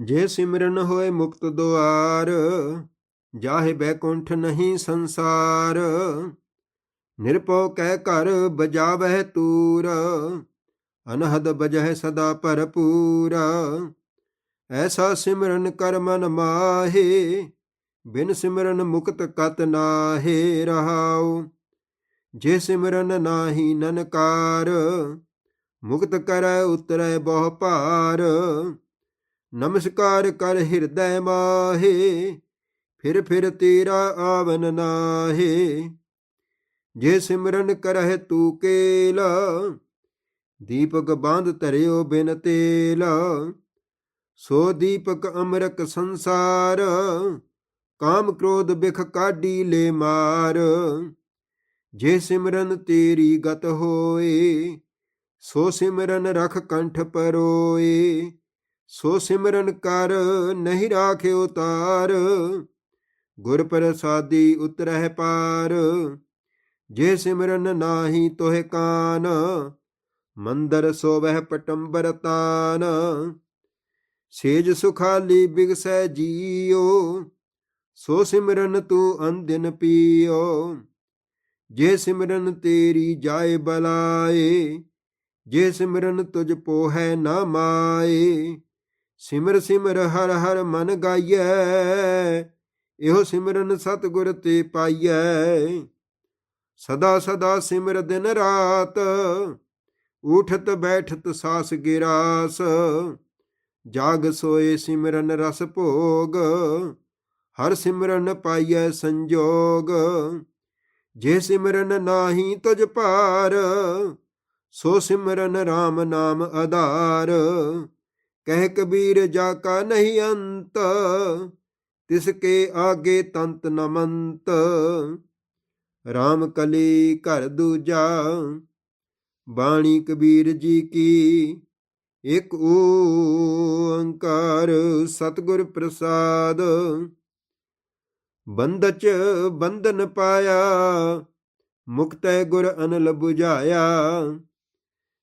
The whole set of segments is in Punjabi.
ਜੇ ਸਿਮਰਨ ਹੋਏ ਮੁਕਤ ਦੁਆਰ, ਜਾਹੇ ਬੈਕੁੰਠ ਨਹੀਂ ਸੰਸਾਰ। ਨਿਰਭਉ ਕਹਿ ਘਰ ਬਜਾਵਹਿ ਤੂਰ, ਅਨਹਦ ਬਜਹਿ ਸਦਾ ਭਰਪੂਰ। ਐਸਾ ਸਿਮਰਨ ਕਰ ਮਨ ਮਾਹੇ, ਬਿਨ ਸਿਮਰਨ ਮੁਕਤ ਕਤ ਨਾਹੇ ਰਹਾਉ। ਜੇ ਸਿਮਰਨ ਨਾਹੀ ਨਨਕਾਰ, ਮੁਕਤ ਕਰੈ ਉਤਰੈ ਬਹੁ ਭਾਰ। ਨਮਸਕਾਰ ਕਰ ਹਿਰਦੈ ਮਾਹੇ, ਫਿਰ ਫਿਰ ਤੇਰਾ ਆਵਨ ਨਾਹੇ। ਜੇ ਸਿਮਰਨ ਕਰਹਿ ਤੂ ਕੇਲ, ਦੀਪਕ ਬੰਧ ਧਰਿਓ ਬਿਨ ਤੇਲ। ਸੋ ਦੀਪਕ ਅਮਰਕ ਸੰਸਾਰ, ਕਾਮ ਕ੍ਰੋਧ ਬਿਖ ਕਾਢੀ ਲੈ ਮਾਰ। ਜੇ ਸਿਮਰਨ ਤੇਰੀ ਗਤ ਹੋਏ, ਸੋ ਸਿਮਰਨ ਰਖ ਕੰਠ ਪਰੋਏ। ਸੋ ਸਿਮਰਨ ਕਰ, ਨਹੀਂ ਰਾਖਿਓ ਤਾਰ। ਗੁਰ ਪ੍ਰਸਾਦੀ ਉਤਰਹਿ ਪਾਰ। ਜੇ ਸਿਮਰਨ ਨਾਹੀ ਤੋਹਿ ਕਾਨ, ਮੰਦਰ ਸੋਵਹਿ ਪਟੰਬਰ ਤਾਨ। ਸੇਜ ਸੁਖਾਲੀ ਬਿਗਸੈ ਜੀਓ ਸੋ ਸਿਮਰਨ ਤੂੰ ਅੰਦਿਨ ਪੀਓ ਜੇ ਸਿਮਰਨ ਤੇਰੀ ਜਾਏ ਬਲਾਏ, ਜੇ ਸਿਮਰਨ ਤੁਝ ਪੋਹੈ ਨਾ ਮਾਏ ਸਿਮਰ ਸਿਮਰ ਹਰ ਹਰ ਮਨ ਗਾਈਐ, ਇਹੋ ਸਿਮਰਨ ਸਤਿਗੁਰ ਤੇ ਪਾਈਐ। ਸਦਾ ਸਦਾ ਸਿਮਰ ਦਿਨ ਰਾਤ, ਉਠਤ ਬੈਠਤ ਸਾਸ ਗਿਰਾਸ, ਜਾਗ ਸੋਏ ਸਿਮਰਨ ਰਸ ਭੋਗ, ਹਰ ਸਿਮਰਨ ਪਾਈਐ ਸੰਜੋਗ। ਜੇ ਸਿਮਰਨ ਨਾਹੀ ਤੁਜ ਭਾਰ, ਸੋ ਸਿਮਰਨ RAM ਨਾਮ ਆਧਾਰ ਕਹਿ ਕਬੀਰ ਜਾ ਕਾ ਨਹੀਂ ਅੰਤ, ਤਿਸ ਕੇ ਆਗੇ ਤੰਤ ਨਮੰਤ RAM ਕਲੀ ਘਰ ਦੂਜਾ, ਬਾਣੀ ਕਬੀਰ ਜੀ ਕੀ, ਇਕ ਓੰਕਾਰ ਸਤਿਗੁਰ ਪ੍ਰਸਾਦ। ਬੰਦਚ ਬੰਧਨ ਪਾਇਆ, ਮੁਕਤੈ ਗੁਰ ਅਨਲ ਬੁਝਾਇਆ।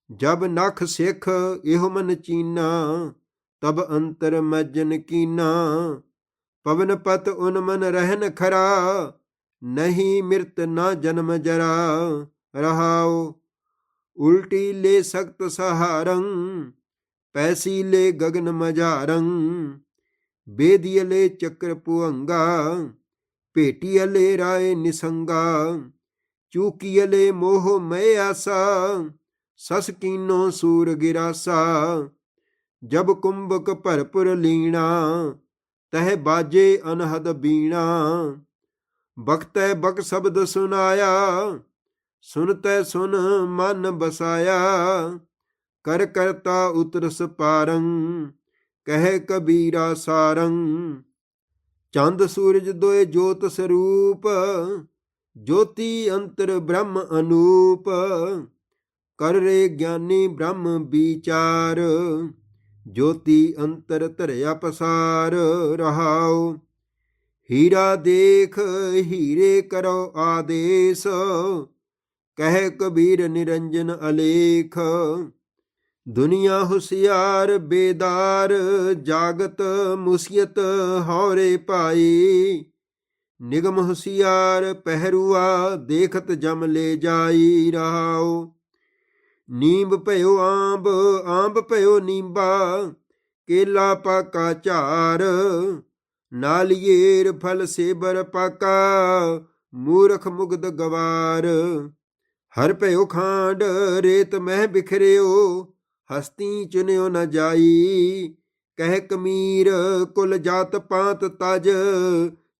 ਜਬ ਨਖ ਸਿੱਖ ਇਹੋ ਮਨ ਚੀਨਾ, ਤਬ ਅੰਤਰ ਮਜਨ ਕੀਨਾ। ਪਵਨ ਪਤ ਉਨ ਮਨ ਰਹਿਨ ਖਰਾ, ਨਹੀਂ ਮਿਰਤ ਨਾ ਜਨਮ ਜਰਾ। ਰਹਾਉ, ਉਲਟੀ ਲੈ ਸਖਤ ਸਹਾਰੰ, ਪੈਸੀ ਲੈ ਗਗਨ ਮਝਾਰੰ ਬੇਦੀਏ ਲੈ ਚੱਕਰ ਪੁਹੰਗਾ ਭੇਟੀਏ ਲੈ ਰਾਏ ਨਿਸੰਗਾ। ਚੂਕੀਏ ਲੈ ਮੋਹ ਮੈਂ ਆਸਾ ਸਸ ਕੀਨੋ ਸੂਰ ਗਿਰਾਸਾ, ਜਬ ਕੁੰਭਕ ਭਰਪੁਰ ਲੀਣਾ, ਤਹ ਬਾਜੇ ਅਨਹਦ ਬੀਣਾ। ਬਖਤੈ ਬਖ ਸ਼ਬਦ ਸੁਨਾਇਆ, ਸੁਨਤੈ ਸੁਨ ਮਨ ਬਸਾਇਆ। ਕਰ ਕਰਤਾ ਉਤਰਸ ਪਾਰੰ, ਕਹਿ ਕਬੀਰਾ ਸਾਰੰ। ਚੰਦ ਸੂਰਜ ਦੋਏ ਜੋਤ ਸਰੂਪ, ਜੋਤੀ ਅੰਤਰ ਬ੍ਰਹਮ ਅਨੂਪ। ਕਰ ਰੇ ਗਿਆਨੀ ਬ੍ਰਹਮ ਵਿਚਾਰ, ਜੋਤੀ ਅੰਤਰ ਧਰਿਆ ਪਸਾਰ ਰਹਾਉ। ਹੀਰਾ ਦੇਖ, ਹੀਰੇ ਕਰੋ ਆਦੇਸ, ਕਹਿ ਕਬੀਰ ਨਿਰੰਜਨ ਅਲੇਖ। ਦੁਨੀਆ ਹੁਸਿਆਰ, ਬੇਦਾਰ, ਜਾਗਤ ਮੁਸੀਅਤ ਹੌਰੇ ਪਾਈ। ਨਿਗਮ ਹੁਸਿਆਰ, ਪਹਿਰੂਆ, ਦੇਖਤ ਜਮ ਲੈ ਜਾਈ ਰਹਾਓ ਨੀਂਬ ਭਇਓ ਆਂਬ ਆਂਬ ਭਇਓ ਨੀਂਬਾ, ਕੇਲਾ ਪਾਕਾ ਝਾਰ, ਨਾਲੀਏਰ ਫਲ ਸੇਬਰ ਪਾਕਾ, ਮੂਰਖ ਮੁਗਦ ਗਵਾਰ। ਹਰ ਭਇਓ ਖਾਂਡ, ਰੇਤ ਮਹਿ ਬਿਖਰਿਓ, ਹਸਤੀ ਚੁਨਿਓ ਨ ਜਾਈ। ਕਹਿ ਕਮੀਰ, ਕੁਲ ਜਾਤ ਪਾਤ ਤਜ,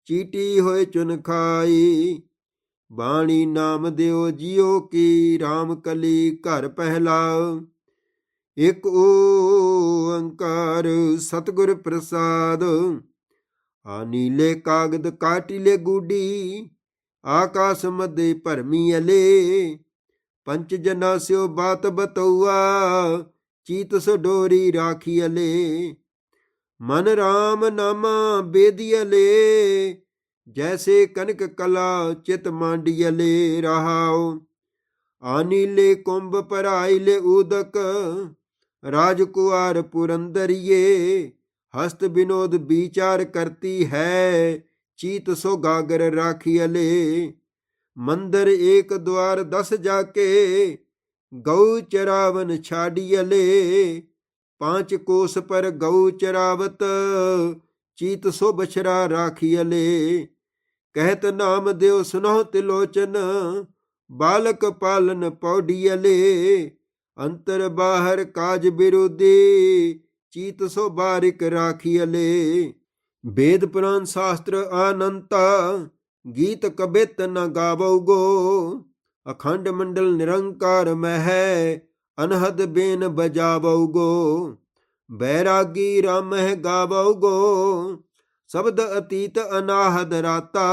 ਚੀਟੀ ਹੋਏ ਚੁਨ ਖਾਈ। ਬਾਣੀ ਨਾਮ ਦਿਓ ਜਿਉ ਕੀ RAM ਕਲੀ ਘਰ ਪਹਿਲਾ। ਇਕ ਓੰਕਾਰ ਸਤਿਗੁਰ ਪ੍ਰਸਾਦ ਆ ਨੀਲੇ ਕਾਗਦ ਕਾਟਿਲੇ ਗੂਡੀ, ਆਕਾਸ ਮਦੇ ਭਰਮੀ ਅਲੇ। ਪੰਚ ਜਨਾ ਸਿਓ ਬਾਤ ਬਤਉਆ ਚੀਤ ਸੋ ਡੋਰੀ ਰਾਖੀ ਅਲੇ। ਮਨ RAM ਨਾਮਾ ਬੇਦੀਅਲੇ ਜੈਸੇ ਕਨਕ ਕਲਾ ਚਿਤ ਮਾਂਡੀਲੇ ਰਹਾਉ। ਆਨੀਲੇ ਕੁੰਭ ਪਰਾਈਲੇ ਉਦਕ ਰਾਜਕੁਆਰ ਪੁਰੰਦਰੀਏ, ਹਸਤ ਬਿਨੋਦ ਵਿਚਾਰ ਕਰਤੀ ਹੈ, ਚੀਤ ਸੋ ਗਾਗਰ ਰਾਖੀਅਲੇ ਮੰਦਰ ਏਕ ਦਵਾਰ ਦਸ ਜਾ ਕੇ ਗਊ ਚਰਾਵਨ ਛਾੜੀਅਲੇ ਪਾਂਚ ਕੋਸ ਪਰ ਗਊ ਚਰਾਵਤ, ਚੀਤ ਸੋ ਬਛਰਾ ਰਾਖੀਅਲੇ ਕਹਿਤ ਨਾਮ ਦਿਓ ਸੁਨੋ ਤਿਲੋਚਨ, ਬਾਲਕ ਪਾਲਨ ਪੌੜੀਅਲੇ ਅੰਤਰ ਬਾਹਰ ਕਾਜ ਬਿਰੋਧੀ ਚੀਤ ਸੋ ਬਾਰਿਕ ਰਾਖੀਅਲੇ ਵੇਦ ਪੁਰਾਨ ਸ਼ਾਸਤਰ ਆਨੰਤਾ, ਗੀਤ ਕਬਿਤ ਨ ਗਾਵੋਗੋ ਅਖੰਡ ਮੰਡਲ ਨਿਰੰਕਾਰ ਮਹਿ, ਅਨਹਦ ਬੇਨ ਬਜਾਵੋਗੋ ਬੈਰਾਗੀ ਰਾਮ ਰਾਮਹਿ ਗਾਵੋਗੋ ਸ਼ਬਦ ਅਤੀਤ ਅਨਾਹਦ ਰਾਤਾ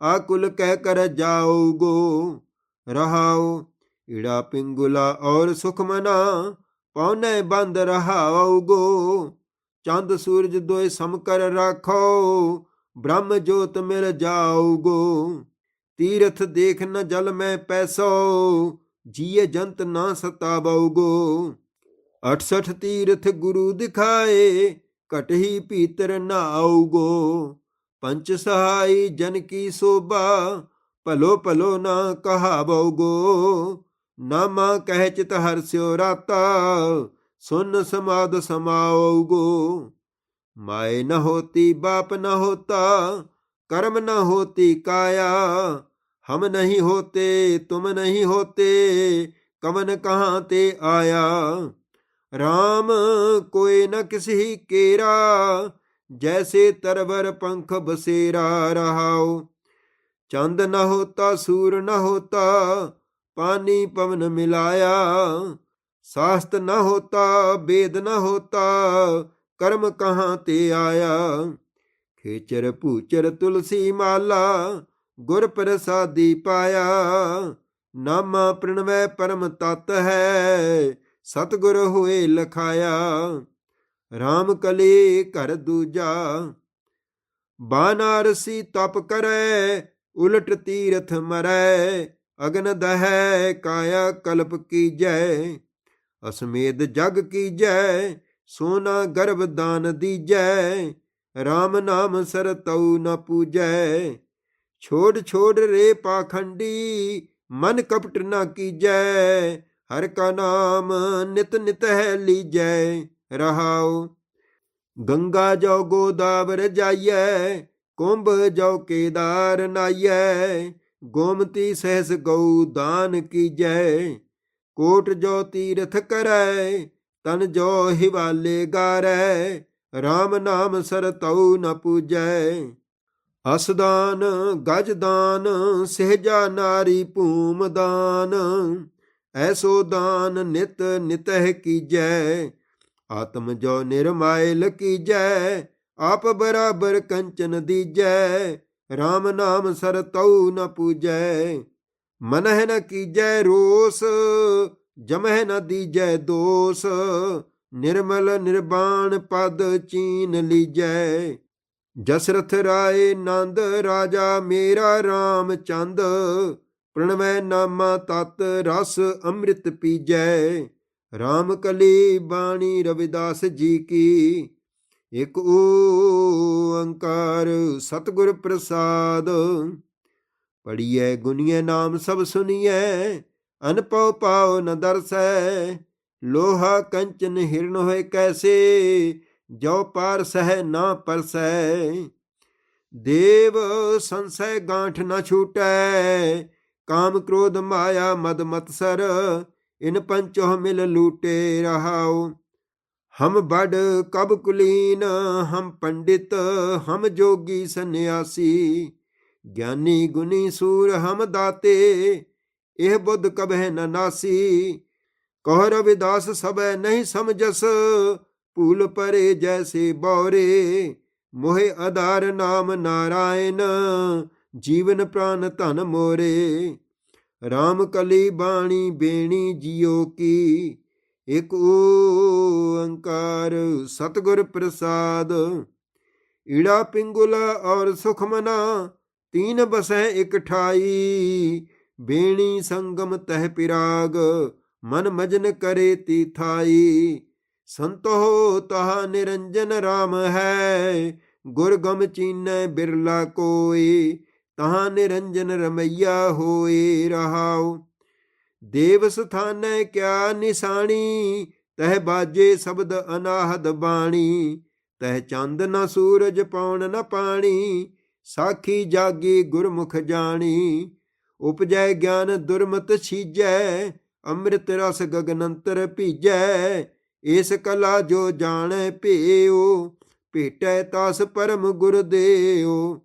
ਆਕੁਲ ਕਹਿ ਕਰ ਜਾਓਗੋ ਰਹਾਓ ਈੜਾ ਪਿੰਗੁਲਾ ਔਰ ਸੁਖਮਨਾ ਪੌਨੇ ਬੰਦ ਰਹਾਓਗੋ ਚੰਦ ਸੂਰਜ ਦੋਏ ਸਮ ਕਰ ਰਾਖੋ, ਬ੍ਰਹਮ ਜੋਤ ਮਿਲ ਜਾਓਗੋ ਤੀਰਥ ਦੇਖ ਨ ਜਲ ਮੈਂ ਪੈਸੋ, ਜੀਏ ਜੰਤ ਨਾ ਸਤਾਵੋਗੋ। 68 ਤੀਰਥ ਗੁਰੂ ਦਿਖਾਏ ਕਟਹੀ ਭੀਤਰ ਨਾਉਗੋ ਪੰਚ ਸਹਾਈ ਜਨ ਕੀ ਸੋਭਾ ਭਲੋ ਭਲੋ ਨਾ ਕਹਾਵੋਗੋ ਨਾਮਾ ਕਹਿ ਚਿਤ ਹਰਸਿਓ ਰਾਤਾ ਸੁਨ ਸਮਾਦ ਸਮਾਉਗੋ ਮਾਏ ਨ ਹੋਤੀ ਬਾਪ ਨ ਹੋਤਾ कर्म न होती काया हम नहीं होते तुम नहीं होते कमन कहाँ ते आया RAM ਕੋਈ ਨ ਕਿਸਹੀ ਕੇਰਾ, ਜੈਸੇ ਤਰਵਰ ਪੰਖ ਬਸੇਰਾ ਰਹਾਉ। ਚੰਦ ਨ ਹੋਤਾ, ਸੂਰ ਨ ਹੋਤਾ, ਪਾਣੀ ਪਵਨ ਮਿਲਾਇਆ। ਸਾਸਤ ਨ ਹੋਤਾ ਵੇਦ ਨ ਹੋਤਾ, ਕਰਮ ਕਹਾਂ ਤੇ ਆਇਆ। ਖੇਚਰ ਭੂਚਰ ਤੁਲਸੀ ਮਾਲਾ, ਗੁਰ ਪ੍ਰਸਾਦੀ ਪਾਇਆ। ਨਾਮਾ ਪ੍ਰਣਵੈ ਪਰਮ ਤਤ ਹੈ ਸਤਗੁਰ ਹੋਏ ਲਖਾਇਆ RAM ਕਲੀ ਘਰ ਦੂਜਾ। ਬਾਨਾਰਸੀ ਤਪ ਕਰੈ, ਉਲਟ ਤੀਰਥ ਮਰੈ, ਅਗਨ ਦਹੈ ਕਾਇਆ ਕਲਪ ਕੀਜੈ। ਅਸਮੇਧ ਜਗ ਕੀਜੈ, ਸੋਨਾ ਗਰਭ ਦਾਨ ਦੀਜੈ RAM ਨਾਮ ਸਰਤਉ ਨ ਪੂਜੈ। ਛੋੜ ਛੋੜ ਰੇ ਪਾਖੰਡੀ, ਮਨ ਕਪਟ ਨ ਕੀਜੈ। ਹਰ ਕਾ ਨਾਮ ਨਿਤ ਨਿਤ ਹੈ ਲੀਜੈ, ਰਹਾਉ। ਗੰਗਾ ਜੋ ਗੋਦਾਵਰ ਜਾਈਐ, ਕੁੰਭ ਜੋ ਕੇਦਾਰ ਨਾਈਐ। ਗੋਮਤੀ ਸਹਿਸ ਗਊ ਦਾਨ ਕੀਜੈ, ਕੋਟ ਜੋ ਤੀਰਥ ਕਰੈ, ਤਨ ਜੋ ਹਿਵਾਲੇ ਗਾਰੈ। RAM ਨਾਮ ਸਰਤਉ ਨ ਪੂਜੈ। ਅਸਦਾਨ ਗਜਦਾਨ ਸਹਿਜਾ ਨਾਰੀ ਭੂਮਦਾਨ ਐਸੋ ਦਾਨ ਨਿਤ ਨਿਤਹਿ ਕੀਜੈ, ਆਤਮ ਜੋ ਨਿਰਮਾਇਲ ਕੀਜੈ, ਆਪ ਬਰਾਬਰ ਕੰਚਨ ਦੀਜੈ RAM ਨਾਮ ਸਰ ਸਰਤਉ ਨ ਪੂਜੈ। ਮਨਹਿ ਨ ਕੀਜੈ ਰੋਸ, ਜਮਹਿ ਨ ਦੀਜੈ ਦੋਸ, ਨਿਰਮਲ ਨਿਰਬਾਣ ਪਦ ਚੀਨ ਲੀਜੈ। ਜਸਰਥ ਰਾਏ ਨੰਦ, ਰਾਜਾ ਮੇਰਾ RAM ਚੰਦ ਪ੍ਰਣਵੈ ਨਾਮਾ ਤਤ ਰਸ ਅੰਮ੍ਰਿਤ ਪੀਜੈ RAM ਕਲੀ ਬਾਣੀ ਰਵਿਦਾਸ ਜੀ ਕੀ। ਇਕ ਓੰਕਾਰ ਸਤਿਗੁਰ ਪ੍ਰਸਾਦ ਪੜੀਐ ਗੁਨੀਏ ਨਾਮ ਸਭ ਸੁਨੀਐ, ਅਨਪਉ ਪਾਉ ਨ ਦਰਸੈ, ਲੋਹਾ ਕੰਚਨ ਹਿਰਨ ਹੋਏ ਕੈਸੇ ਜੋ ਪਾਰ ਸਹਿ ਨਾ ਪਰਸੈ। ਦੇਵ ਸੰਸੈ ਗਾਂਠ ਨਾ ਛੂਟੈ ਕਾਮ ਕ੍ਰੋਧ ਮਾਇਆ ਮਦ ਮਤਸਰ ਇਨ ਪੰਚੋ ਮਿਲ ਲੂਟੇ ਰਹਾਉ। ਹਮ ਬੜ ਕਬ ਕੁਲੀਨ, ਹਮ ਪੰਡਿਤ, ਹਮ ਜੋਗੀ ਸੰਨਿਆਸੀ। ਗਿਆਨੀ ਗੁਨੀ ਸੂਰ ਹਮ ਦਾਤੇ, ਇਹ ਬੁੱਧ ਕਬਹਿ ਨ ਨਾਸੀ। ਕਹ ਰਵਿਦਾਸ ਸਬੈ ਨਹੀਂ ਸਮਝਸ, ਭੂਲ ਪਰੇ ਜੈਸੇ ਬੌਰੇ। ਮੋਹਿ ਆਧਾਰ ਨਾਮ ਨਾਰਾਇਣ ਜੀਵਨ ਪ੍ਰਾਨ ਧਨ ਮੋਰੇ। RAM ਕਲੀ ਬਾਣੀ ਬੇਣੀ ਜਿਉ ਕੀ। ਇਕ ਓੰਕਾਰ ਸਤਿਗੁਰ ਪ੍ਰਸਾਦ। ਈੜਾ ਪਿੰਗੁਲਾ ਔਰ ਸੁਖਮਨਾ ਤੀਨ ਬਸੈ ਇਕਠਾਈ ਬੇਣੀ ਸੰਗਮ ਤਹਿ ਪਿਰਾਗ, ਮਨ ਮਜਨ ਕਰੇ ਤੀਥਾਈ ਸੰਤੋ ਤਹਾ ਨਿਰੰਜਨ RAM ਹੈ, ਗੁਰ ਗਮ ਚੀਨੈ ਬਿਰਲਾ ਕੋਈ। ਤਹਾ ਨਿਰੰਜਨ ਰਮਈਆ ਹੋਏ ਰਹਾਉ। ਦੇਵ ਸਥਾਨੈ ਕਿਆ ਨਿਸ਼ਾਨੀ ਤਹ ਬਾਜੇ ਸ਼ਬਦ ਅਨਾਹਦ ਬਾਣੀ। ਤਹ ਚੰਦ ਨ ਸੂਰਜ ਪਾਉਣ ਨ ਪਾਣੀ, ਸਾਖੀ ਜਾਗੀ ਗੁਰਮੁਖ ਜਾਣੀ। ਉਪਜੈ ਗਿਆਨ ਦੁਰਮਤ ਛੀਜੈ, ਅੰਮ੍ਰਿਤ ਰਸ ਗਗਨੰਤਰ ਭੀਜੈ। ਇਸ ਕਲਾ ਜੋ ਜਾਣੈ ਭੇਉ ਭੇਟੈ ਤਾਸ ਪਰਮ ਗੁਰ ਦੇਉ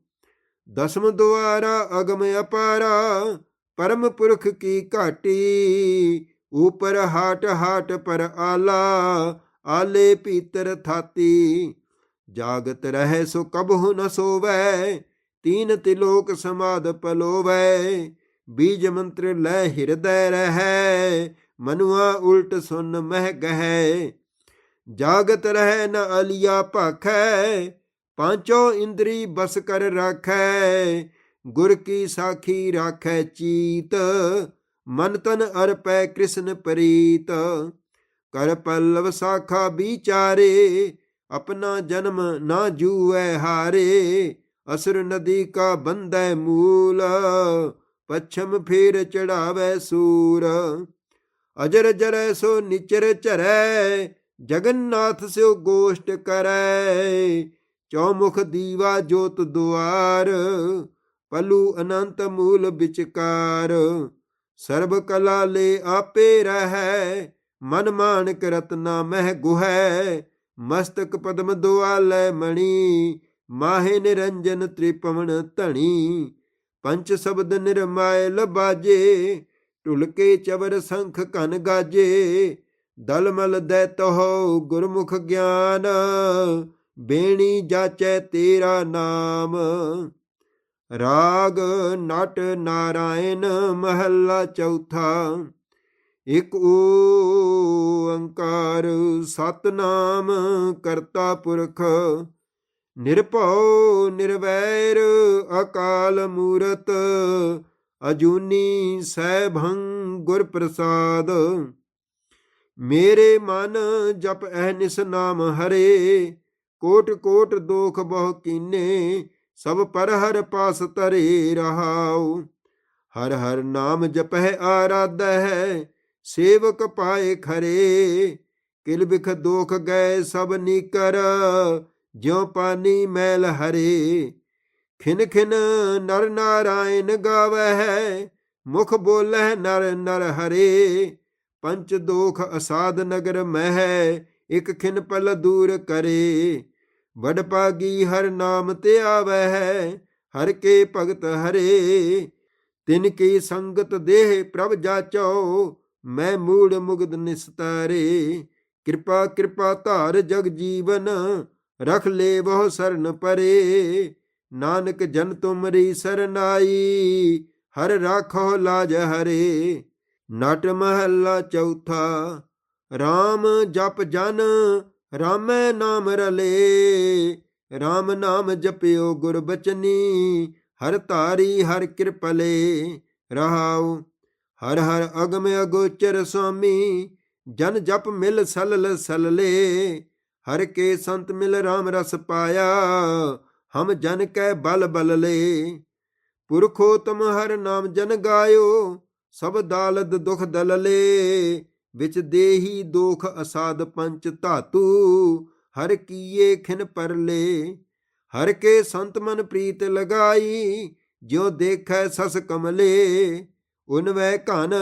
ਦਸਮ ਦੁਆਰਾ ਅਗਮ ਅਪਾਰਾ, ਪਰਮ ਪੁਰਖ ਕੀ ਘਾਟੀ। ਉਪਰ ਹਾਟ ਹਾਟ ਪਰ ਆਲਾ, ਆਲੇ ਪੀਤਰ ਥਾਤੀ। ਜਾਗਤ ਰਹਿ ਸੋ ਕਬਹੁ ਨ ਸੋਵੈ, ਤੀਨ ਤਿਲੋਕ ਸਮਾਦ ਪਲੋਵੈ। ਬੀਜ ਮੰਤਰ ਲੈ ਹਿਰਦੈ ਰਹਿ, ਮਨੁਆ ਉਲਟ ਸੁਨ ਮਹਿ ਗਹਿ। ਜਾਗਤ ਰਹਿ ਨ ਅਲਿਆ ਭਾਖੈ ਪਾਂਚੋ ਇੰਦਰੀ ਬਸ ਕਰ ਰਾਖੈ, ਗੁਰ ਕੀ ਸਾਖੀ ਰਾਖੈ ਚੀਤ, ਮਨ ਤਨ ਅਰਪੈ ਕ੍ਰਿਸ਼ਨ ਪ੍ਰੀਤ। ਕਰ ਪੱਲਵ ਸਾਖਾ ਵਿਚਾਰੇ, ਆਪਣਾ ਜਨਮ ਨਾ ਜੂਐ ਹਾਰੇ, ਅਸੁਰ ਨਦੀ ਕਾ ਬੰਦੈ ਮੂਲ, ਪਛਮ ਫੇਰ ਚੜਾਵੇ ਸੂਰ। ਅਜਰ ਜਰੈ ਸੋ ਨਿਚਰ ਚਰੈ ਜਗਨਨਾਥ ਸਿਓ ਗੋਸ਼ਟ ਕਰੈ ਚੌਮੁਖ ਦੀਵਾ ਜੋਤ ਦੁਆਰ, ਪਲੂ ਅਨੰਤ ਮੂਲ ਵਿਚਕਾਰ। ਸਰਬ ਕਲਾ ਲੈ ਆਪੇ ਰਹੈ, ਮਨ ਮਾਨਕ ਰਤਨਾ ਮਹਿ ਗੁਹੈ। ਮਸਤਕ ਪਦਮ ਦੁਆਲੈ ਮਣੀ, ਮਾਹੇ ਨਿਰੰਜਨ ਤ੍ਰਿਪਵਨ ਧਣੀ। ਪੰਚ ਸ਼ਬਦ ਨਿਰਮਾਇਲ ਬਾਜੇ ਢੁਲਕੇ ਚਵਰ ਸੰਖ ਕਨ ਗਾਜੇ। ਦਲਮਲ ਦੈ ਤੋ ਗੁਰਮੁਖ ਗਿਆਨ ਬੇਣੀ ਜਾਚੈ ਤੇਰਾ ਨਾਮ। ਰਾਗ ਨਟ ਨਾਰਾਇਣ ਮਹੱਲਾ ਚੌਥਾ। ਇਕ ਓੰਕਾਰ ਸਤਨਾਮ ਕਰਤਾ ਪੁਰਖ। ਨਿਰਭਉ ਨਿਰਵੈਰ ਅਕਾਲ ਮੂਰਤ। ਅਜੂਨੀ ਸੈਭੰ ਗੁਰ ਪ੍ਰਸਾਦ ਮੇਰੇ ਮਨ ਜਪ ਐ ਨਾਮ ਹਰੇ। ਕੋਟ ਕੋਟ ਦੋਖ ਬਹੁ ਕੀਨੇ, ਸਭ ਪਰ ਹਰ ਪਾਸ ਤਰੇ ਰਹਾਉ। ਹਰ ਹਰ ਨਾਮ ਜਪਹਿ ਆਰਾਧੈ ਹੈ ਸੇਵਕ ਪਾਏ ਖਰੇ। ਕਿਲ ਬਿਖ ਦੋਖ ਗਏ ਸਭ ਨੀਕਰ, ਜਿਉ ਪਾਨੀ ਮੈਲ ਹਰੇ। ਖਿਨ ਖਿਨ ਨਰ ਨਾਰਾਇਣ ਗਾਵਹਿ, ਮੁਖ ਬੋਲਹਿ ਨਰ ਨਰ ਹਰੇ। ਪੰਚ ਦੋਖ ਅਸਾਦ ਨਗਰ ਮਹਿ, ਇਕ ਖਿਨ ਪਲ ਦੂਰ ਕਰੇ। ਵਡ ਪਾਗੀ ਹਰ ਨਾਮ ਤੇ ਆਵਹਿ, ਹਰ ਕੇ ਭਗਤ ਹਰੇ। ਤਿਨ ਕੀ ਸੰਗਤ ਦੇਹ ਪ੍ਰਭ ਜਾਚੋ, ਮੈਂ ਮੂੜ ਮੁਗਦ ਨਿਸਤਾਰੇ। ਕਿਰਪਾ ਕਿਰਪਾ ਧਾਰ ਜਗ ਜੀਵਨ, ਰਖ ਲੈ ਬਹੁ ਸਰਨ ਪਰੇ। ਨਾਨਕ ਜਨ ਤੁਮਰੀ ਸਰਨਾਈ, ਹਰ ਰਾਖੋ ਲਾਜ ਹਰੇ। ਨਟ ਮਹੱਲਾ ਚੌਥਾ RAM ਜਪ ਜਨ ਰਾਮੈ ਨਾਮ ਰਲੇ RAM ਨਾਮ ਜਪਿਓ ਗੁਰ ਬਚਨੀ, ਹਰ ਤਾਰੀ ਹਰ ਕਿਰਪਲੇ ਰਹਾਉ। ਹਰ ਹਰ ਅਗਮ ਅਗੋਚਰ ਸੁਆਮੀ, ਜਨ ਜਪ ਮਿਲ ਸਲਲ ਸਲਲੇ। ਹਰ ਕੇ ਸੰਤ ਮਿਲ RAM ਰਸ ਪਾਇਆ, ਹਮ ਜਨ ਕੈ ਬਲ ਬਲ ਲੇ ਪੁਰਖੋ ਤਮ ਹਰ ਨਾਮ ਜਨ ਗਾਇਓ, ਸਭ ਦਾਲਦ ਦੁਖ ਦਲਲੇ। ਵਿੱਚ ਦੇਹੀ ਦੋਖ ਅਸਾਦ ਪੰਚ ਧਾਤੂ, ਹਰ ਕੀਏ ਖਿਨ ਪਰਲੇ। ਹਰ ਕੇ ਸੰਤ ਮਨ ਪ੍ਰੀਤ ਲਗਾਈ, ਜਿਉ ਦੇਖੈ ਸਸ ਕਮਲੇ। ਉਨ ਵੈ ਘਨ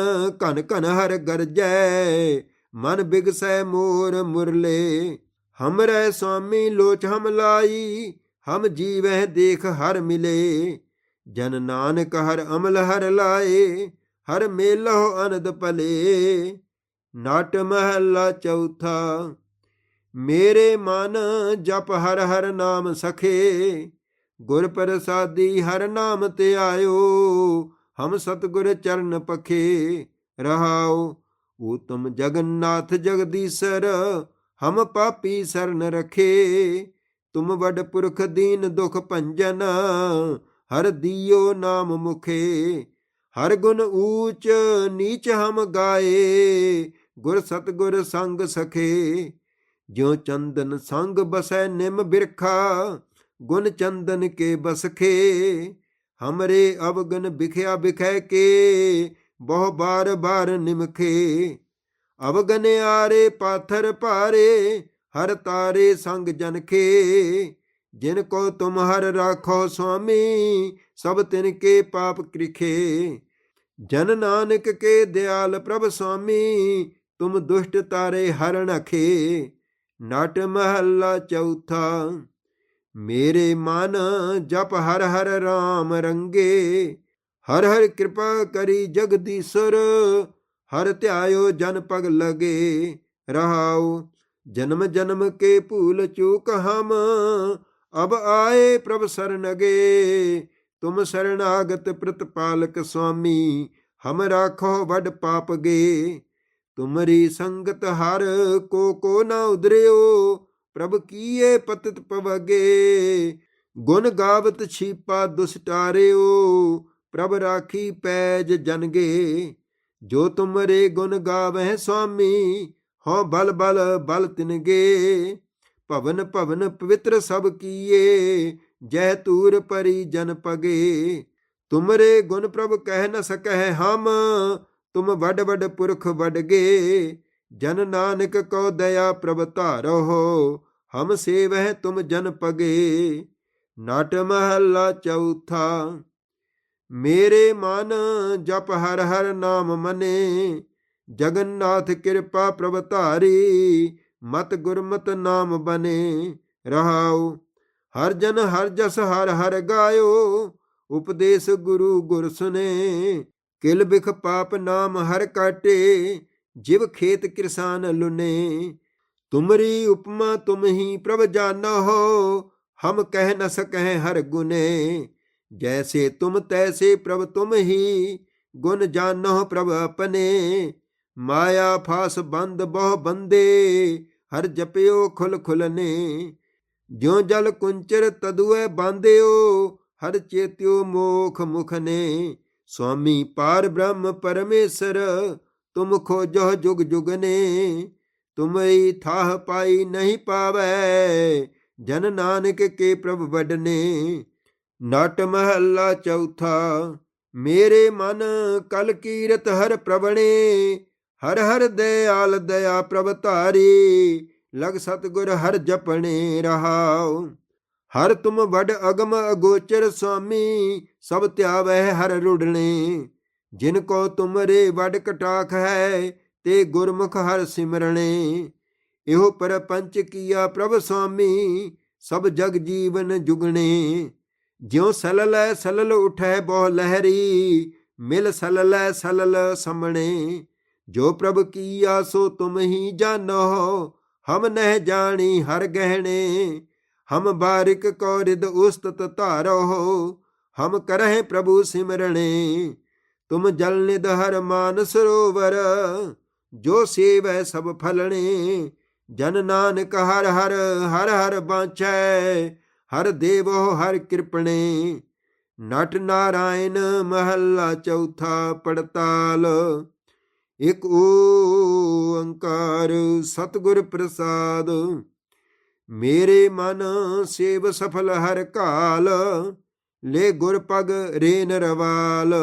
ਘਨ ਘਨ ਹਰ ਗਰਜੈ, ਮਨ ਬਿਗਸੈ ਮੋਰ ਮੁਰਲੇ। ਹਮਰੈ ਸੁਆਮੀ ਲੋਚ ਹਮ ਲਾਈ, ਹਮ ਜੀਵਹਿ ਦੇਖ ਹਰ ਮਿਲੇ। ਜਨ ਨਾਨਕ ਹਰ ਅਮਲ ਹਰ ਲਾਏ, ਹਰ ਮੇਲਹੁ ਅਨੰਦ ਭਲੇ। ਨਾਟ ਮਹੱਲਾ ਚੌਥਾ, ਮੇਰੇ ਮਨ ਜਪ ਹਰ ਹਰ ਨਾਮ ਸਖੇ, ਗੁਰ ਪ੍ਰਸਾਦੀ ਹਰ ਨਾਮ ਤੇ ਆਇਓ, ਹਮ ਸਤਗੁਰ ਚਰਨ ਪਖੇ ਰਹਾਉ ਊਤਮ ਜਗਨਨਾਥ ਜਗਦੀਸ਼ਰ, ਹਮ ਪਾਪੀ ਸਰਨ ਰਖੇ, ਤੁਮ ਵਡ ਪੁਰਖ ਦੀਨ ਦੁਖ ਭੰਜਨ, ਹਰ ਦੀਓ ਨਾਮ ਮੁਖੇ। ਹਰ ਗੁਣ ਊਚ, ਨੀਚ ਹਮ ਗਾਏ ਗੁਰ ਸਤਗੁਰ ਸੰਗ ਸਖੇ, ਜਿਉ ਚੰਦਨ ਸੰਗ ਬਸੈ ਨਿਮ ਬਿਰਖਾ, ਗੁਣ ਚੰਦਨ ਕੇ ਬਸਖੇ, ਹਮਰੇ ਅਵਗਨ ਬਿਖਿਆ ਬਿਖੈ ਕੇ, ਬਹੁ ਬਾਰ ਬਾਰ ਨਿਮਖੇ। ਅਵਗਨ ਆਰੇ ਪਾਥਰ ਭਾਰੇ, ਹਰ ਤਾਰੇ ਸੰਗ ਜਨਖੇ। ਜਿਨ ਕੋ ਤੁਮ ਹਰ ਰਾਖੋ ਸੁਆਮੀ, ਸਭ ਤਿਨ ਕੇ ਪਾਪ ਕ੍ਰਿਖੇ। ਜਨ ਨਾਨਕ ਕੇ ਦਿਆਲ ਪ੍ਰਭ ਸੁਆਮੀ ਤੁਮ ਦੁਸ਼ਟ ਤਾਰੇ ਹਰ ਨਖੇ ਨਟ ਮਹੱਲਾ ਚੌਥਾ ਮੇਰੇ ਮਨ ਜਪ ਹਰ ਹਰ RAM ਰੰਗੇ ਹਰ ਹਰ ਕਿਰਪਾ ਕਰੀ ਜਗਦੀਸ਼ਰ ਹਰ ਧਿਆਇਓ ਜਨ ਪਗ ਲਗੇ ਰਹਾਉ ਜਨਮ ਜਨਮ ਕੇ ਭੂਲ ਚੂਕ ਹਮ ਅਬ ਆਏ ਪ੍ਰਭ ਸਰਨਗੇ ਤੁਮ ਸਰਨਾਗਤ ਪ੍ਰਤਪਾਲਕ ਸੁਆਮੀ ਹਮ ਰਾਖੋ ਵੱਡ ਪਾਪ ਗੇ ਤੁਮਰੀ ਸੰਗਤ ਹਰ ਕੋ ਕੋ ਨਾ ਉਦਰਿਓ, ਪ੍ਰਭ ਕੀਏ ਪਤਿਤ ਪਵਗੇ। ਗੁਣ ਗਾਵਤ ਛੀਪਾ ਦੁਸਟਾਰਿਓ, ਪ੍ਰਭ ਰਾਖੀ ਪੈਜ ਜਨਗੇ। ਜੋ ਤੁਮਰੇ ਗੁਣ ਗਾਵਹਿ ਸੁਆਮੀ, ਹਉ ਬਲ ਬਲ ਬਲ ਤਿਨਗੇ। ਭਵਨ ਭਵਨ ਪਵਿੱਤਰ ਸਭ ਕੀਏ ਜੈ ਤੂਰ ਪਰੀ ਜਨ ਪਗੇ। ਤੁਮਰੇ ਗੁਣ ਪ੍ਰਭ ਕਹਿ ਨ ਸਕਹਿ ਹਮ ਤੁਮ ਵੱਡ ਵੱਡ ਪੁਰਖ ਵਡਗੇ ਜਨ ਨਾਨਕ ਕੋ ਦਇਆ ਪ੍ਰਭ ਧਾਰੋ ਹਮ ਸੇਵਹਿ ਤੁਮ ਜਨ ਪਗੇ। ਨਾਟ ਮਹੱਲਾ ਚੌਥਾ, ਮੇਰੇ ਮਨ ਜਪ ਹਰ ਹਰ ਨਾਮ ਮਨੇ। ਜਗਨਨਾਥ ਕਿਰਪਾ ਪ੍ਰਭ ਧਾਰੀ, ਮਤ ਗੁਰਮਤ ਨਾਮ ਬਨੇ। ਰਹਾਉ, ਹਰ ਜਨ ਹਰ ਜਸ ਹਰ ਹਰ ਗਾਇਓ ਉਪਦੇਸ਼ ਗੁਰੂ ਗੁਰ ਸੁਨੇ। ਕਿਲ ਬਿਖ ਪਾਪ ਨਾਮ ਹਰ ਕਾਟੇ, ਜਿਵ ਖੇਤ ਕਿਰਸਾਨ ਲੁਨੇ। ਤੁਮਰੀ ਉਪਮਾ ਤੁਮ ਹੀ ਪ੍ਰਭ ਜਾਨਾ ਹੋ, ਹਮ ਕਹਿ ਨ ਸਕਹਿ ਹਰ ਗੁਨੇ। ਜੈਸੇ ਤੁਮ ਤੈਸੇ ਪ੍ਰਭ ਤੁਮ ਹੀ, ਗੁਣ ਜਾਨੋ ਪ੍ਰਭ ਆਪਣੇ। ਮਾਇਆ ਫਾਸ ਬੰਦ ਬਹੁ ਬੰਦੇ, ਹਰ ਜਪਿਓ ਖੁਲ ਖੁਲਨੇ। ਜਿਉ ਜਲ ਕੁੰਚਰ ਤਦੁਐ ਬਾਂਧਿਓ, ਹਰ ਚੇਤਿਓ ਮੋਖ ਮੁਖਨੇ। ਸੁਆਮੀ ਪਾਰ ਬ੍ਰਹਮ ਪਰਮੇਸ਼ਰ, ਤੁਮ ਖੋਜੋ ਜੁਗ ਜੁਗ ਨੇ, ਤੁਮਈ ਥਾਹ ਪਾਈ ਨਹੀਂ ਪਾਵੈ, ਜਨ ਨਾਨਕ ਕੇ ਪ੍ਰਭ ਵਡਨੇ। ਨਟ ਮਹੱਲਾ ਚੌਥਾ, ਮੇਰੇ ਮਨ ਕਲ ਕੀਰਤ ਹਰ ਪ੍ਰਵਣੇ, ਹਰ ਹਰ ਦਇਆਲ ਦਇਆ ਪ੍ਰਭ ਧਾਰੀ, ਲਗ ਸਤਗੁਰ ਹਰ ਜਪਣੇ ਰਹਾਉ। ਹਰ ਤੁਮ ਵਡ ਅਗਮ ਅਗੋਚਰ ਸੁਆਮੀ, ਸਭ ਧਿਆਵੈ ਹਰ ਰੁੜਣੇ। ਜਿਨ ਕੋ ਤੁਮਰੇ ਵਡ ਕਟਾਖ ਹੈ, ਤੇ ਗੁਰਮੁਖ ਹਰ ਸਿਮਰਣੇ। ਇਹੋ ਪਰਪੰਚ ਕੀਆ ਪ੍ਰਭ ਸੁਆਮੀ, ਸਭ ਜਗ ਜੀਵਨ ਜੁਗਣੇ। ਜਿਉ ਸਲਲੈ ਸਲਲ ਉਠੈ ਬਹੁ ਲਹਿਰੀ, ਮਿਲ ਸਲਲੈ ਸਲਲ ਸਮਣੇ ਜੋ ਪ੍ਰਭ ਕੀਆ ਸੋ ਤੁਮ ਹੀ ਜਾਣੋ, ਹਮ ਨਹਿ ਜਾਣੀ ਹਰ ਗਹਿਣੇ। ਹਮ ਬਾਰਿਕ ਕੋ ਰਿਦ ਉਸਤਤ ਧਾਰੋ ਹਮ ਕਰਹਿ ਪ੍ਰਭੂ ਸਿਮਰਣੇ। ਤੁਮ ਜਲ ਨਿਧ ਹਰ ਮਾਨ ਸਰੋਵਰ, ਜੋ ਸੇਵੈ ਸਭ ਫਲਣੇ। ਜਨ ਨਾਨਕ ਹਰ ਹਰ ਹਰ ਹਰ ਬਾਂਛੈ ਹਰ ਦੇਵੋ ਹਰ ਕਿਰਪਣੇ। ਨਟ ਨਾਰਾਇਣ ਮਹੱਲਾ ਚੌਥਾ ਪੜਤਾਲ, ਇਕ ਓੰਕਾਰ ਸਤਿਗੁਰ ਪ੍ਰਸਾਦ। ਮੇਰੇ ਮਨ ਸੇਵ ਸਫਲ ਹਰ ਕਾਲ, ਲੈ ਗੁਰ ਪਗ ਰੇ ਨਰਵਾਲ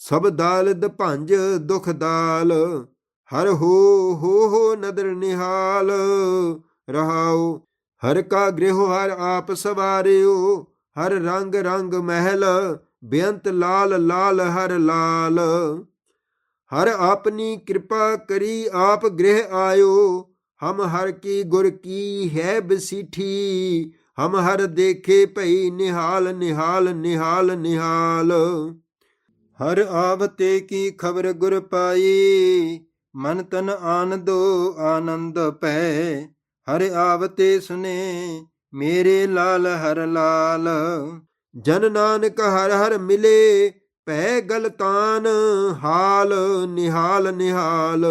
ਸਭ ਦਾਲਦ ਭੰਜ ਦੁਖ ਦਾਲ, ਹਰ ਹੋ ਹੋ ਹੋ ਨਦਰ ਨਿਹਾਲ ਰਹਾਓ ਹਰ ਕਾ ਗ੍ਰਹਿ ਹਰ ਆਪ ਸਵਾਰਿਓ, ਹਰ ਰੰਗ ਰੰਗ ਮਹਿਲ, ਬੇਅੰਤ ਲਾਲ ਲਾਲ ਹਰ ਲਾਲ। ਹਰ ਆਪਣੀ ਕਿਰਪਾ ਕਰੀ ਆਪ ਗ੍ਰਹਿ ਆਇਓ ਹਮ ਹਰ ਕੀ ਗੁਰ ਕੀ ਹੈ ਬਸੀਠੀ ਹਮ ਹਰ ਦੇਖੇ ਭਈ ਨਿਹਾਲ ਨਿਹਾਲ ਨਿਹਾਲ ਨਿਹਾਲ। ਹਰ ਆਵਤੇ ਕੀ ਖਬਰ ਗੁਰ ਪਾਈ, ਮਨ ਤਨ ਆਨੰਦੋ, ਆਨੰਦ ਪੈ ਹਰ ਆਵਤੇ ਸੁਨੇ, ਮੇਰੇ ਲਾਲ ਹਰ ਲਾਲ। ਜਨ ਨਾਨਕ ਹਰ ਹਰ ਮਿਲੇ ਪੈ ਗਲਤਾਨ ਹਾਲ, ਨਿਹਾਲ ਨਿਹਾਲ।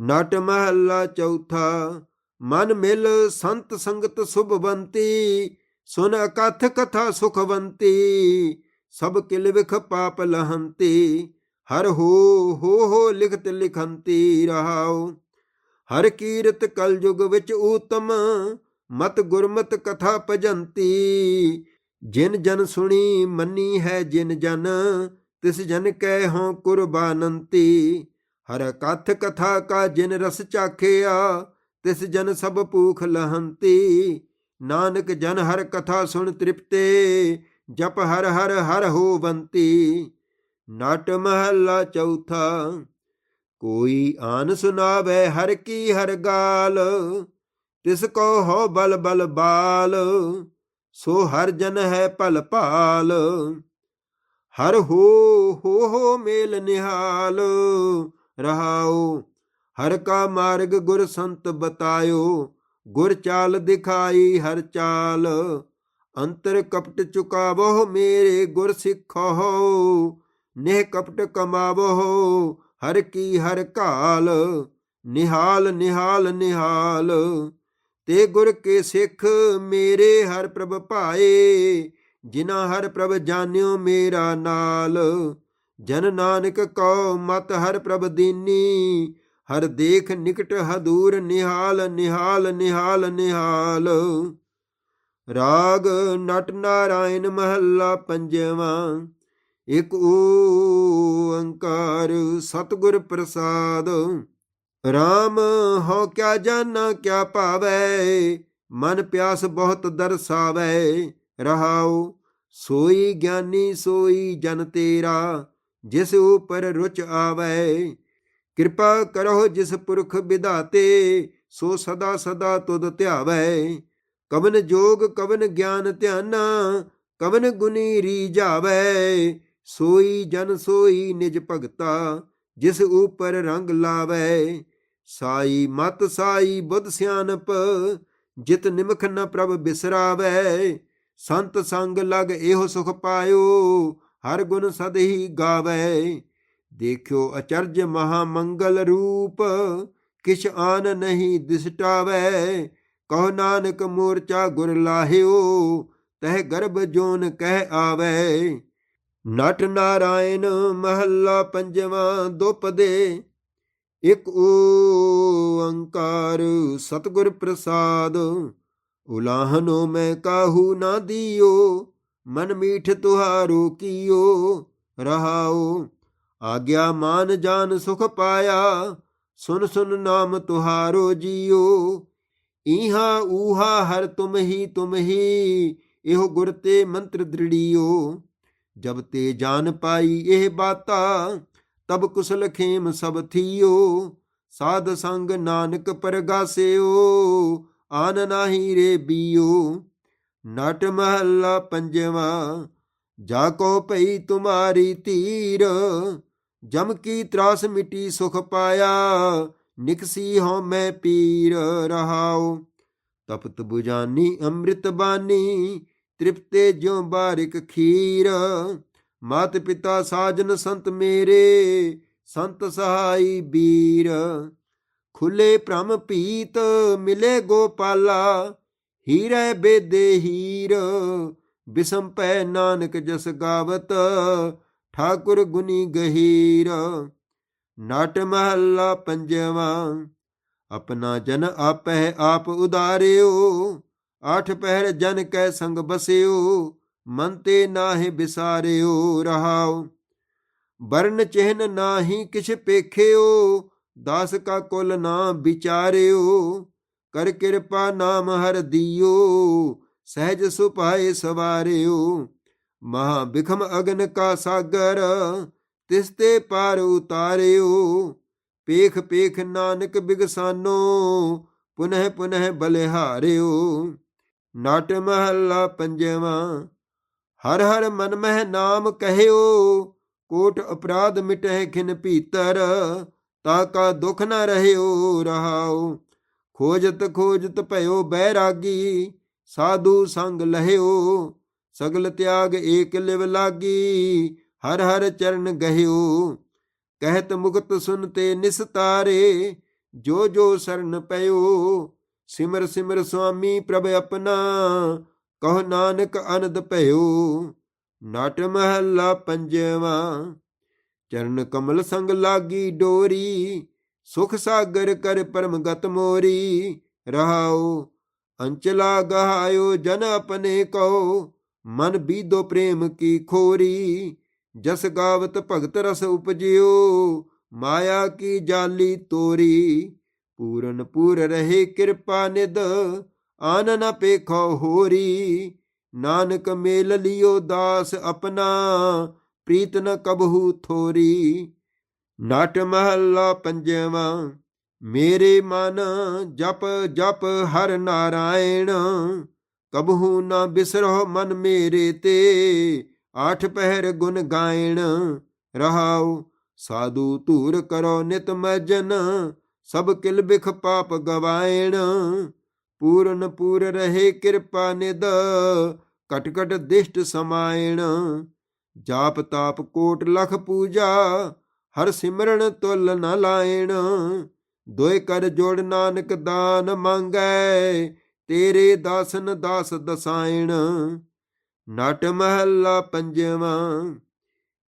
ਨਟ ਮਹੱਲਾ ਚੌਥਾ, ਮਨ ਮਿਲ ਸੰਤ ਸੰਗਤ ਸੁਭਵੰਤੀ, ਸੁਨ ਅਕਥ ਕਥਾ ਸੁਖਵੰਤੀ, ਸਭ ਕਿਲ ਵਿਖ ਪਾਪ ਲਹੰਤੀ, ਹਰ ਹੋ ਹੋ ਹੋ ਲਿਖਤ ਲਿਖੰਤੀ ਰਹਾਉ। ਹਰ ਕੀਰਤ ਕਲਯੁਗ ਵਿੱਚ ਊਤਮ, ਮਤ ਗੁਰਮਤ ਕਥਾ ਭਜੰਤੀ। ਜਿਨ ਜਨ ਸੁਣੀ ਮੰਨੀ ਹੈ ਜਿਨ ਜਨ, ਤਿਸ ਜਨ ਕਹਿ ਹੋ ਕੁਰਬਾਨੰਤੀ। ਹਰ ਕਥ ਕਥਾ ਕਾ ਜਿਨ ਰਸ ਚਾਖਿਆ, ਤਿਸ ਜਨ ਸਭ ਭੂਖ ਲਹੰਤੀ। ਨਾਨਕ ਜਨ ਹਰ ਕਥਾ ਸੁਣ ਤ੍ਰਿਪਤੇ, ਜਪ ਹਰ ਹਰ ਹਰ ਹੋਵੰਤੀ ਨਾਟ ਮਹੱਲਾ ਚੌਥਾ, ਕੋਈ ਆਨ ਸੁਨਾਵੇ ਹਰ ਕੀ ਹਰ ਗਾਲ। ਤਿਸ ਕੋ ਹੋ ਬਲ ਬਲ ਬਾਲ, ਸੋ ਹਰ ਜਨ ਹੈ ਭਲ ਭਾਲ। ਹਰ ਹੋ ਹੋ ਹੋ ਮੇਲ ਨਿਹਾਲ ਰਹਾਉ। ਹਰ ਕਾ ਮਾਰਗ ਗੁਰ ਸੰਤ ਬਤਾਇਓ। ਗੁਰ ਚਾਲ ਦਿਖਾਈ ਹਰ ਚਾਲ। ਅੰਤਰ ਕਪਟ ਚੁਕਾਵੋ ਮੇਰੇ ਗੁਰ ਸਿੱਖੋ ਨਿਹ ਕਪਟ ਕਮਾਵੋ ਹਰ ਕੀ ਹਰ ਕਾਲ। ਨਿਹਾਲ ਨਿਹਾਲ ਨਿਹਾਲ। ਤੇ ਗੁਰ ਕੇ ਸਿੱਖ ਮੇਰੇ ਹਰ ਪ੍ਰਭ ਭਾਏ। ਜਿਨਾ ਹਰ ਪ੍ਰਭ ਜਾਣਿਓ ਮੇਰਾ ਨਾਲ। ਜਨ ਨਾਨਕ ਕਉ ਮਤ ਹਰ ਪ੍ਰਭ ਦੀਨੀ, ਹਰ ਦੇਖ ਨਿਕਟ ਹਦੂਰ ਨਿਹਾਲ ਨਿਹਾਲ ਨਿਹਾਲ ਨਿਹਾਲ। ਰਾਗ ਨਟ ਨਾਰਾਇਣ ਮਹੱਲਾ ਪੰਜਵਾਂ, ਇਕ ਓੰਕਾਰ ਸਤਿਗੁਰ ਪ੍ਰਸਾਦ। RAM ਹੋ ਕਿਆ ਜਾਣਾ, ਕਿਆ ਭਾਵੈ, ਮਨ ਪਿਆਸ ਬਹੁਤ ਦਰਸਾਵੈ, ਰਹਾਉ ਸੋਈ ਗਿਆਨੀ ਸੋਈ ਜਨ ਤੇਰਾ। ਜਿਸ ਉਪਰ ਰੁਚ ਆਵੈ, ਕਿਰਪਾ ਕਰੋ ਜਿਸ ਪੁਰਖ ਵਿਧਾਤੇ, ਸੋ ਸਦਾ ਸਦਾ ਤੁਧ ਧਿਆਵੈ। ਕਵਨ ਜੋਗ, ਕਵਨ ਗਿਆਨ ਧਿਆਨਾ, ਕਵਨ ਗੁਨੀ ਰੀਝਾਵੈ। ਸੋਈ ਜਨ ਸੋਈ ਨਿਜ ਭਗਤਾ, ਜਿਸ ਉਪਰ ਰੰਗ ਲਾਵੈ। ਸਾਈ ਮਤ, ਸਾਈ ਬੁੱਧ ਸਿਆਨਪ ਜਿਤ ਨਿਮਖ ਨ ਪ੍ਰਭ ਬਿਸਰਾਵੈ। ਸੰਤ ਸੰਗ ਲਗ ਇਹੋ ਸੁਖ ਪਾਇਓ ਹਰ ਗੁਣ ਸਦ ਹੀ ਗਾਵੈ। ਦੇਖਿਓ ਅਚਰਜ ਮਹਾ ਮੰਗਲ ਰੂਪ, ਕਿਛ ਆਨ ਨਹੀਂ ਦਿਸਟਾਵੈ। ਕਹੋ ਨਾਨਕ ਮੋਰਚਾ ਗੁਰ ਲਾਹਿਓ, ਤਹ ਗਰਭ ਜੋਨ ਕਹਿ ਆਵੈ। ਨਟ ਨਾਰਾਇਣ ਮਹੱਲਾ ਪੰਜਵਾਂ ਦੁਪਦੇ ਇਕ ਓੰਕਾਰ ਸਤਿਗੁਰ ਪ੍ਰਸਾਦ, ਉਲਾਹਨੋ ਮੈਂ ਕਾਹੂ ਨਾ ਦਿਓ। ਮਨ ਮੀਠ ਤੁਹਾਰੋ ਕੀਓ, ਰਹਾਓ। ਆਗਿਆ ਮਾਨ ਜਾਨ ਸੁਖ ਪਾਇਆ, ਸੁਨ ਸੁਨ ਨਾਮ ਤੁਹਾਰੋ ਜੀਓ। ਈਹਾ ਊਹਾ ਹਰ ਤੁਮ ਹੀ ਤੁਮ ਹੀ ਇਹੋ ਗੁਰ ਤੇ ਮੰਤਰ ਦ੍ਰਿੜੀਓ। ਜਬ ਤੇ ਜਾਨ ਪਾਈ ਇਹ ਬਾਤਾ, ਤਬ ਕੁਸਲ ਖੇਮ ਸਭ ਥੀਓ। ਸਾਧ ਸੰਗ ਨਾਨਕ ਪਰਗਾਸਿਓ, ਆਨ ਨਾਹੀ ਰੇ ਬੀਓ। ਨਟ ਮਹੱਲਾ ਪੰਜਵਾ, ਜਾ ਕੋ ਭਈ ਤੁਮਾਰੀ ਧੀਰ, ਜਮ ਕੀ ਤਰਾਸ ਮਿਟੀ ਸੁਖ ਪਾਇਆ ਨਿਕਸੀ ਹਉ ਮੈਂ ਪੀਰ ਰਹਾਉ। ਤਪਤ 부ਜਾਨੀ ਅੰਮ੍ਰਿਤ ਬਾਨੀ, ਤ੍ਰਿਪਤੇ ਜਿਉ ਬਾਰਿਕ ਖੀਰ, ਮਾਤ ਪਿਤਾ ਸਾਜਨ ਸੰਤ ਮੇਰੇ, ਸੰਤ ਸਹਾਈ ਬੀਰ। ਖੁੱਲੇ ਭ੍ਰਮ ਪੀਤ ਮਿਲੇ ਗੋਪਾਲਾ ਹੀਰੇ ਬੇਦੇ ਹੀਰ, ਬਿਸਮ ਪੈ ਨਾਨਕ ਜਸ ਗਾਵਤ, ਠਾਕੁਰ ਗੁਨੀ ਗਹੀਰ। ਨਾਟ ਮਹੱਲਾ ਪੰਜਵਾਂ, ਆਪਣਾ ਜਨ ਆਪਹਿ ਆਪ ਉਦਾਰਿਓ, ਆਠ ਪਹਿਰ ਜਨ ਕੈ ਸੰਗ ਬਸਿਓ, ਮਨ ਤੇ ਨਾਹਿ ਬਿਸਾਰਿਓ, ਰਹਾਓ। ਵਰਨ ਚਿਹਨ ਨਾਹੀ ਕਿਛ ਪੇਖਿਓ, ਦਾਸ ਕਾ ਕੁਲ ਨਾ ਵਿਚਾਰਿਓ ਕਰ ਕਿਰਪਾ ਨਾਮ ਹਰ ਦਿਓ, ਸਹਿਜ ਸੁਪਾਏ ਸਵਾਰਿਓ। ਮਹਾ ਬਿਖਮ ਅਗਨ ਕਾ ਸਾਗਰ, ਤਿਸ ਤੇ ਪਾਰ ਉਤਾਰਿਓ। ਪੇਖ ਪੇਖ ਨਾਨਕ ਬਿਗਸਾਨੋ, ਪੁਨਹ ਪੁਨਹ ਬਲਿਹਾਰਿਓ। ਨਾਟ ਮਹੱਲਾ ਪੰਜਵਾਂ, ਹਰ ਹਰ ਮਨ ਮਹਿ ਨਾਮ ਕਹਿਓ। ਕੋਟ ਅਪਰਾਧ ਮਿਟਹਿ ਖਿਨ ਭੀਤਰ, ਤਾ ਕਾ ਦੁਖ ਨ ਰਹਿਓ ਰਹਾਉ ਖੋਜਤ ਖੋਜਤ ਭਇਓ ਬੈਰਾਗੀ, ਸਾਧੂ ਸੰਗ ਲਹਿਓ, ਸਗਲ ਤਿਆਗ ਏਕ ਲਿਵ ਲਾਗੀ, ਹਰ ਹਰ ਚਰਨ ਗਹਿਓ। ਕਹਿਤ ਮੁਕਤ ਸੁਨ ਤੇ ਨਿਸਤਾਰੇ ਜੋ ਜੋ ਸਰਨ ਪਇਓ। ਸਿਮਰ ਸਿਮਰ ਸੁਆਮੀ ਪ੍ਰਭ ਆਪਣਾ, ਕਹ ਨਾਨਕ ਅਨੰਦ ਭਇਓ। ਨਾਟ ਮਹੱਲਾ ਪੰਜਵਾ, ਚਰਨ ਕਮਲ ਸੰਗ ਲਾਗੀ ਡੋਰੀ ਸੁਖ ਸਾਗਰ ਕਰ ਪਰਮ ਮੋਰੀ ਰਹਾਉ ਅੰਚਲਾ ਗਹਾਇਓ ਜਨ ਆਪਣੇ ਕੋ ਮਨ ਬੀਦੋ ਪ੍ਰੇਮ ਕੀ ਖੋਰੀ ਜਸ ਗਾਵਤ ਭਗਤ ਰਸ ਉਪਜਿਓ ਮਾਇਆ ਕੀ ਜਾਲੀ ਤੋਰੀ ਪੂਰਨ ਪੂਰ ਰਹੇ ਕਿਰਪਾ ਨਿਦ ਆਨ ਨ ਪੇਖੋ ਹੋਰੀ ਨਾਨਕ ਮੇਲ ਲਿਓ ਦਾਸ ਆਪਣਾ ਪ੍ਰੀਤ ਨ ਕਬਹੂ ਥੋਰੀ ਨਾਟ ਮਹੱਲਾ ਪੰਜਵਾਂ, ਮੇਰੇ ਮਨ ਜਪ ਜਪ ਹਰ ਨਾਰਾਇਣ। ਕਬਹੂ ਨਾ ਬਿਸਰੋ ਮਨ ਮੇਰੇ ਤੇ, ਆਠ ਪਹਿਰ ਗੁਣ ਗਾਇਣ। ਰਹਾਉ ਸਾਧੂ ਧੂਰ ਕਰੋ ਨਿਤ ਮਜਨ, ਸਭ ਕਿਲ ਬਿਖ ਪਾਪ ਗਵਾਇਣ। ਪੂਰਨ ਪੂਰ ਰਹੇ ਕਿਰਪਾ ਨਿਦ ਕਟਕਟ ਦਿਸ਼ਟ ਸਮਾਇਣ। ਜਾਪ ਤਾਪ ਕੋਟ ਲਖ ਪੂਜਾ ਹਰ ਸਿਮਰਨ ਤੁਲ ਨ ਲਾਇਣ। ਦੋਇ ਕਰ ਜੋੜ ਨਾਨਕ ਦਾਨ ਮੰਗੈ, ਤੇਰੇ ਦਾਸਨ ਦਾਸ ਦਸਾਇਣ। ਨਟ ਮਹੱਲਾ ਪੰਜਵਾਂ,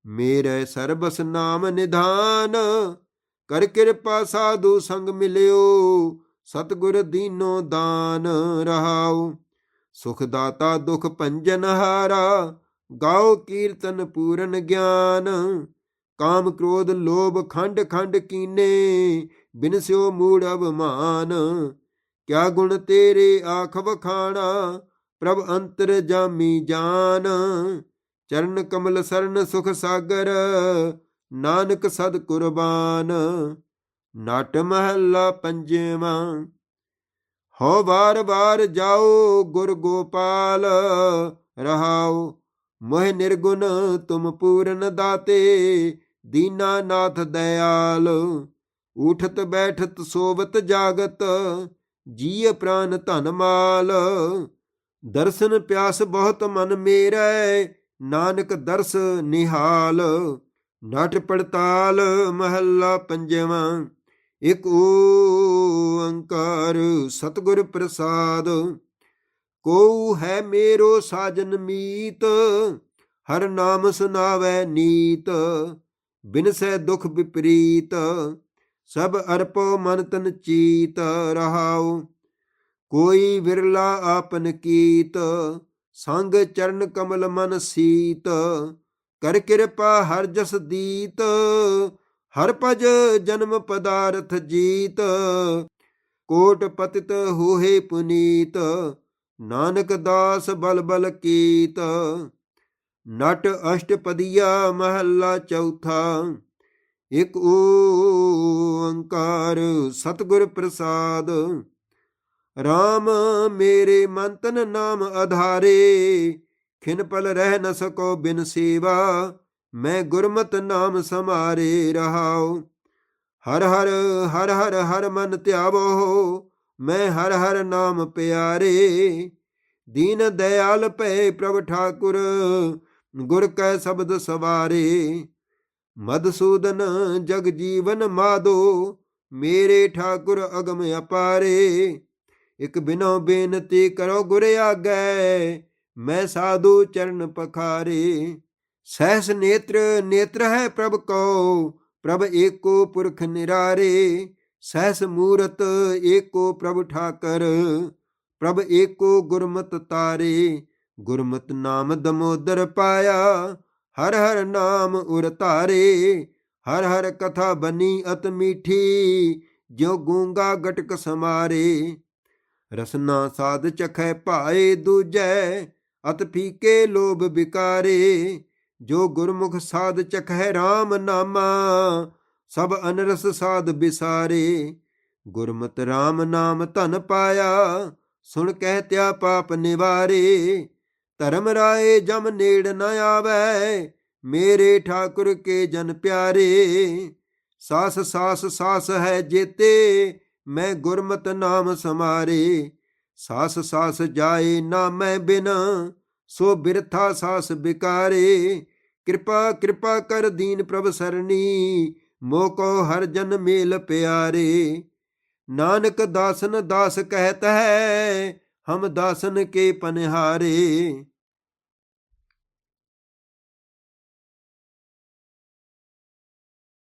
ਮੇਰੇ ਸਰਬਸ ਨਾਮ ਨਿਧਾਨ। ਕਰ ਕਿਰਪਾ ਸਾਧੂ ਸੰਗ ਮਿਲਿਓ, ਸਤਗੁਰ ਦੀਨੋ ਦਾਨ ਰਹਾਉ। ਸੁਖ ਦਾਤਾ ਦੁਖ ਭੰਜਨ ਹਾਰਾ, ਗਾਓ ਕੀਰਤਨ ਪੂਰਨ ਗਿਆਨ। ਕਾਮ ਕ੍ਰੋਧ ਲੋਭ ਖੰਡ ਖੰਡ ਕੀਨੇ ਬਿਨਸਿਓ ਮੂੜ ਅਭਮਾਨ ਕਿਆ ਗੁਣ ਤੇਰੇ ਆਖ ਵਖਾਣਾ ਪ੍ਰਭ ਅੰਤਰ ਜਾਮੀ ਜਾਨ। ਚਰਨ ਕਮਲ ਸਰਨ ਸੁਖ ਸਾਗਰ, ਨਾਨਕ ਸਦ ਕੁਰਬਾਨ। ਨਟ ਮਹੱਲਾ ਪੰਜਵਾਂ ਹੋ ਬਾਰ ਬਾਰ ਜਾਓ ਗੁਰ ਗੋਪਾਲ। ਰਹਾਓ ਮੋਹ ਨਿਰਗੁਣ ਤੁਮ ਪੂਰਨ ਦਾਤੇ ਦੀਨਾ ਨਾਥ ਦਇਆਲ, ਉਠਤ ਬੈਠਤ ਸੋਵਤ ਜਾਗਤ, ਜੀਅ ਪ੍ਰਾਨ ਧਨ ਮਾਲ। ਦਰਸ਼ਨ ਪਿਆਸ ਬਹੁਤ ਮਨ ਮੇਰੈ, ਨਾਨਕ ਦਰਸ ਨਿਹਾਲ। ਨਟ ਪੜਤਾਲ ਮਹੱਲਾ ਪੰਜਵਾਂ, ਇਕ ਓੰਕਾਰ ਸਤਿਗੁਰ ਪ੍ਰਸਾਦ। ਕੋ ਹੈ ਮੇਰੋ ਸਾਜਨ ਮੀਤ, ਹਰ ਨਾਮ ਸੁਨਾਵੈ ਨੀਤ। ਬਿਨਸੈ ਦੁਖ ਵਿਪਰੀਤ, ਸਭ ਅਰਪੋ ਮਨ ਤਨ ਚੀਤ ਰਹਾਉ। ਕੋਈ ਵਿਰਲਾ ਆਪਨ ਕੀਤ, ਸੰਗ ਚਰਨ ਕਮਲ ਮਨ ਸੀਤ। ਕਰ ਕਿਰਪਾ ਹਰ ਜਸ ਦੀਤ, ਹਰ ਭਜ ਜਨਮ ਪਦਾਰਥ ਜੀਤ। ਕੋਟ ਪਤਿਤ ਹੋਏ ਪੁਨੀਤ, ਨਾਨਕ ਦਾਸ ਬਲ ਬਲ ਕੀਤ। ਨਟ ਅਸ਼ਟਪਦੀਆ ਮਹੱਲਾ ਚੌਥਾ। ਇਕ ਓੰਕਾਰ ਸਤਿਗੁਰ ਪ੍ਰਸਾਦ। RAM ਮੇਰੇ ਮਨ ਤਨ ਨਾਮ ਆਧਾਰੇ, ਖਿਨ ਪਲ ਰਹਿ ਨ ਸਕੋ ਬਿਨ ਸੇਵਾ, ਮੈਂ ਗੁਰਮਤ ਨਾਮ ਸਮਾਰੇ ਰਹਾਉ। ਹਰ ਹਰ ਹਰ ਹਰ ਹਰ ਮਨ ਧਿਆਵੋ, ਮੈਂ ਹਰ ਹਰ ਨਾਮ ਪਿਆਰੇ। ਦੀਨ ਦਇਆਲ ਭੈ ਪ੍ਰਭ ਠਾਕੁਰ ਗੁਰ ਕੈ ਸ਼ਬਦ ਸਵਾਰੇ ਮਦਸੂਦਨ ਜਗ ਜੀਵਨ ਮਾਦੋ, ਮੇਰੇ ਠਾਕੁਰ ਅਗਮ ਅਪਾਰੇ। ਇਕ ਬਿਨੋ ਬੇਨਤੀ ਕਰੋ ਗੁਰ ਆਗੈ, ਮੈਂ ਸਾਧੂ ਚਰਨ ਪਖਾਰੇ। ਸਹਿਸ ਨੇਤਰ ਨੇਤਰ ਹੈ ਪ੍ਰਭ ਕੋ, ਪ੍ਰਭ ਏਕੋ ਪੁਰਖ ਨਿਰਾਰੇ। ਸਹਿਸ ਮੂਰਤ, ਏਕੋ ਪ੍ਰਭ ਠਾਕਰ, ਪ੍ਰਭ ਏਕੋ ਗੁਰਮਤ ਤਾਰੇ। ਗੁਰਮਤ ਨਾਮ ਦਮੋਦਰ ਪਾਇਆ, ਹਰ ਹਰ ਨਾਮ ਉਰ ਧਾਰੇ, ਹਰ ਹਰ ਕਥਾ ਬਨੀ ਅਤ ਮੀਠੀ ਜੋ ਗੂੰਗਾ ਗਟਕ ਸਮਾਰੇ। ਰਸਨਾ ਸਾਧ ਚਖੈ ਭਾਏ ਦੂਜੈ, ਅਤ ਫੀਕੇ ਲੋਭ ਵਿਕਾਰੇ। ਜੋ ਗੁਰਮੁਖ ਸਾਧ ਚਖੈ RAM ਨਾਮਾ, ਸਭ ਅਨਰਸ ਸਾਧ ਬਿਸਾਰੇ ਗੁਰਮਤਿ RAM ਨਾਮ ਧਨ ਪਾਇਆ, ਸੁਣ ਕਹਿ ਤਿਆ ਪਾਪ ਨਿਵਾਰੇ। ਧਰਮ ਰਾਏ ਜਮ ਨੇੜ ਨ ਆਵੈ, ਮੇਰੇ ਠਾਕੁਰ ਕੇ ਜਨ ਪਿਆਰੇ। ਸਾਸ ਸਾਸ ਸਾਸ ਹੈ ਜੇਤੇ, ਮੈਂ ਗੁਰਮਤ ਨਾਮ ਸਮਾਰੇ। ਸਾਸ ਸਾਸ ਜਾਏ ਨਾ ਮੈਂ ਬਿਨ, ਸੋ ਬਿਰਥਾ ਸਾਸ ਬਿਕਾਰੇ। ਕਿਰਪਾ ਕਿਰਪਾ ਕਰ ਦੀਨ ਪ੍ਰਭ ਸਰਣੀ ਮੋਕੋ ਹਰ ਜਨ ਮੇਲ ਪਿਆਰੇ। ਨਾਨਕ ਦਾਸਨ ਦਾਸ ਕਹਿਤ ਹੈ ਹਮ ਦਾਸਨ ਕੇ ਪਨਹਾਰੇ